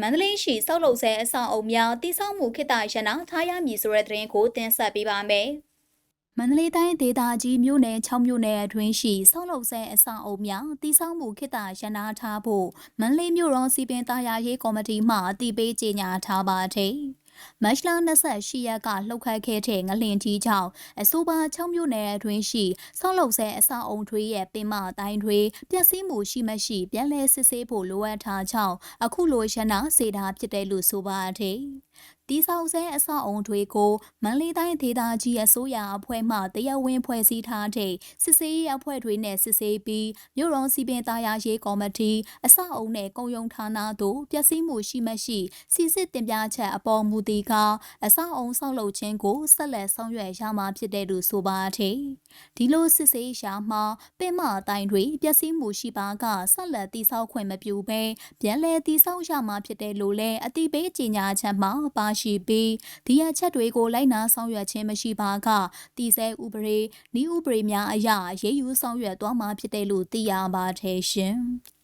မန္တလေးရှိစောက်လုံဆဲအဆောက်အုံများတိစောက်မှုခေတ္တရနာထားရမည်ဆိုတဲ့သတင်းကိုတင်ဆက်ပေးပါမယ်။မန္တလေးတိုင်းဒေသကြီးမြို့နယ်6မြို့နယ်အတွင်းရှိစောက်လုံဆဲအဆောက်အုံများတိစောက်မှုခေတ္တရနာထားဖို့မန္တလေးမြို့တော်စီပင်သားရရေးကော်မတီမှအတိပေးကြေညာထားပါတယ်။ မတ်လ28ရက်ကလှုပ်ခတ်ခဲ့တဲ့ငလင်ကြီးကြောင့်အဆိုပါ6မြို့နယ်အတွင်းရှိဆောက်လုပ်ဆဲအဆောက်အုံတွေရဲ့ပင်မအတိုင်းတွေပျက်စီးမှုရှိမရှိပြန်လည်စစ်ဆေးဖို့လိုအပ်ထားကြောင်းအခုလိုရနာစေတာဖြစ်တယ်လို့ဆိုပါတယ်။ တီဆောက်ဆဲအဆောက်အုံတွေကိုမန္တလေးတိုင်းဒေသကြီးအစိုးရအဖွဲ့မှတရားဝင်ဖွဲ့စည်းထားတဲ့စစ်ဆေးရေးအဖွဲ့တွေနဲ့စစ်ဆေးပြီးမြို့တော်စီပင်သားရရေးကော်မတီအဆောက်အုံနဲ့ကုန်ယုံဌာနတို့ပျက်စီးမှုရှိမရှိစီစစ်တင်ပြချက်အပေါ်မူတည်ကအဆောက်အုံဆောက်လုပ်ခြင်းကိုဆက်လက်ဆောင်ရွက်ရမှာဖြစ်တဲ့လို့ဆိုပါတယ်။ ဒီလိုစစ်ဆေးရှာမှာပင်မအတိုင်းတွေပျက်စီးမှုရှိပါကဆက်လက်တိဆောက်ခွင့်မပြုဘဲပြန်လည်တိဆောက်ရမှာဖြစ်တယ်လို့လည်းအတိပေးကြေညာချက်မှာပါရှိပြီးဒီရချက်တွေကိုလိုက်နာဆောင်ရွက်ခြင်းမရှိပါကတည်ဆဲဥပဒေဤဥပဒေများအရရေးယူဆောင်ရွက်သွားမှာဖြစ်တယ်လို့သိရပါတယ်ရှင်။